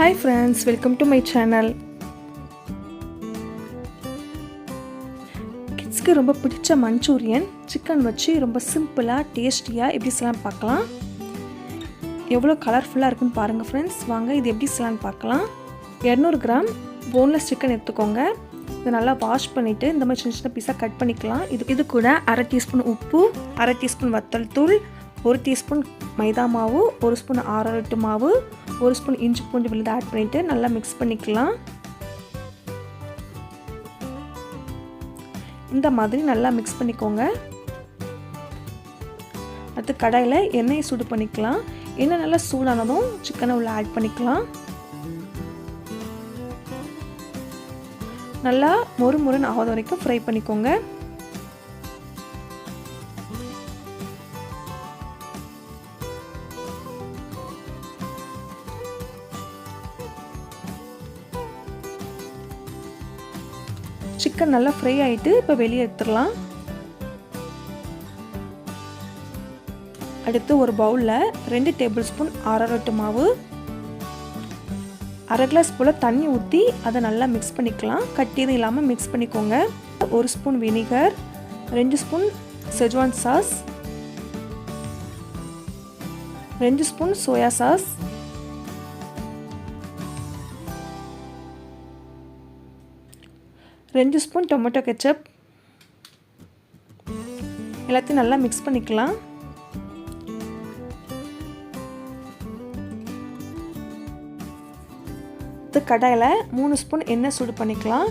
Hi friends welcome to my channel கிட்ஸ்க்கு ரொம்ப பிடிச்ச Manchurian chicken வச்சு ரொம்ப சிம்பிளாக டேஸ்டியாக எப்படி செய்யலாம் பார்க்கலாம். எவ்வளோ கலர்ஃபுல்லாக இருக்குன்னு பாருங்கள் ஃப்ரெண்ட்ஸ் வாங்க இது எப்படி செய்யலாம்னு பார்க்கலாம். இரநூறு கிராம் போன்லெஸ் சிக்கன் எடுத்துக்கோங்க. இதை நல்லா வாஷ் பண்ணிவிட்டு இந்த மாதிரி சின்ன சின்ன பீஸாக கட் பண்ணிக்கலாம். இது இது கூட அரை டீஸ்பூன் உப்பு அரை டீஸ்பூன் வத்தல் தூள் ஒரு டீஸ்பூன் மைதா மாவு ஒரு ஸ்பூன் ஆரட்டு மாவு ஒரு ஸ்பூன் இஞ்சி பூண்டு விழுந்து ஆட் பண்ணிவிட்டு நல்லா மிக்ஸ் பண்ணிக்கலாம். இந்த மாதிரி நல்லா மிக்ஸ் பண்ணிக்கோங்க. அடுத்து கடாயில் எண்ணெயை சூடு பண்ணிக்கலாம். எண்ணெய் நல்லா சூடானதும் சிக்கனை உள்ள ஆட் பண்ணிக்கலாம். நல்லா மொறு மொறுன்னு ஆகாத வரைக்கும் ஃப்ரை பண்ணிக்கோங்க. சிக்கன் நல்லா ஃப்ரை ஆகிட்டு இப்போ வெளியே எடுத்துடலாம். அடுத்து ஒரு பவுலில் ரெண்டு டேபிள் ஸ்பூன் அரரட்டு மாவு. அரை கிளாஸ் போல் தண்ணி ஊற்றி அதை நல்லா மிக்ஸ் பண்ணிக்கலாம். கட்டியதும் இல்லாமல் மிக்ஸ் பண்ணிக்கோங்க. ஒரு ஸ்பூன் வினிகர் ரெண்டு ஸ்பூன் செஜ்வான் சாஸ் ரெண்டு ஸ்பூன் சோயா சாஸ் ரெண்டு ஸ்பூன் டொமேட்டோ கெச்சப். எல்லாத்தையும் நல்லா மிக்ஸ் பண்ணிக்கலாம். இது கடாயில் மூணு ஸ்பூன் எண்ணெய் சூடு பண்ணிக்கலாம்.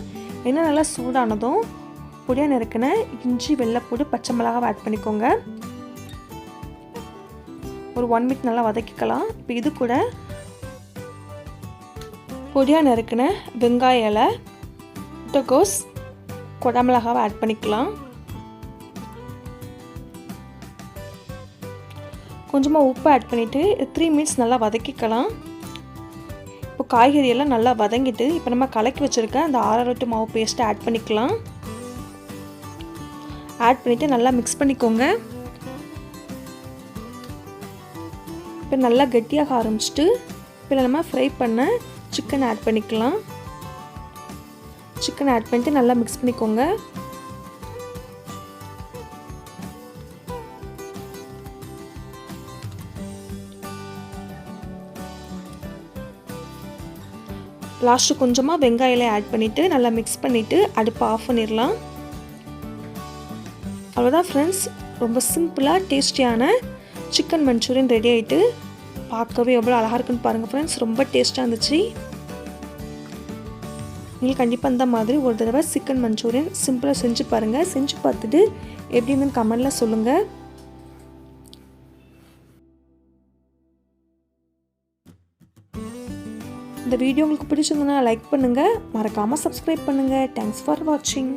எண்ணெய் நல்லா சூடானதும் பொடியாக நறுக்கின இஞ்சி வெள்ளைப்பூடு பச்சை மிளகாவை ஆட் பண்ணிக்கோங்க. ஒரு ஒன் மினிட் நல்லா வதக்கிக்கலாம். இப்போ இது கூட பொடியாக நறுக்கின வெங்காய இலை முட்டைக்கோஸ் கொடமிளகாவை ஆட் பண்ணிக்கலாம். கொஞ்சமாக உப்பு ஆட் பண்ணிவிட்டு த்ரீ மினிட்ஸ் நல்லா வதக்கிக்கலாம். இப்போ காய்கறியெல்லாம் நல்லா வதங்கிட்டு இப்போ நம்ம கலக்கி வச்சுருக்க அந்த ஆரரட்டு மாவு பேஸ்ட்டை ஆட் பண்ணிக்கலாம். ஆட் பண்ணிவிட்டு நல்லா மிக்ஸ் பண்ணிக்கோங்க. இப்போ நல்லா கெட்டியாக ஆரம்பிச்சிட்டு இப்போ நம்ம ஃப்ரை பண்ண சிக்கன் ஆட் பண்ணிக்கலாம். சிக்கன் ஆட் பண்ணிட்டு நல்லா மிக்ஸ் பண்ணிக்கோங்க. லாஸ்ட்டு கொஞ்சமாக வெங்காயில ஆட் பண்ணிவிட்டு நல்லா மிக்ஸ் பண்ணிவிட்டு அடுப்பை ஆஃப் பண்ணிடலாம். அவ்வளோதான் ஃப்ரெண்ட்ஸ் ரொம்ப சிம்பிளாக டேஸ்டியான சிக்கன் மஞ்சூரியன் ரெடி ஆகிட்டு பார்க்கவே எவ்வளோ அழகாக இருக்குன்னு பாருங்கள் ஃப்ரெண்ட்ஸ் ரொம்ப டேஸ்ட்டாக இருந்துச்சு. நீங்கள் கண்டிப்பாக இந்த மாதிரி ஒரு தடவை சிக்கன் மஞ்சூரியன் சிம்பிளாக செஞ்சு பாருங்கள் செஞ்சு பார்த்துட்டு எப்படி இருந்துன்னு கமெண்டில் சொல்லுங்கள் இந்த வீடியோ உங்களுக்கு பிடிச்சிருந்ததுன்னா லைக் பண்ணுங்கள் மறக்காமல் சப்ஸ்கிரைப் பண்ணுங்கள் தேங்க்ஸ் ஃபார் வாட்சிங்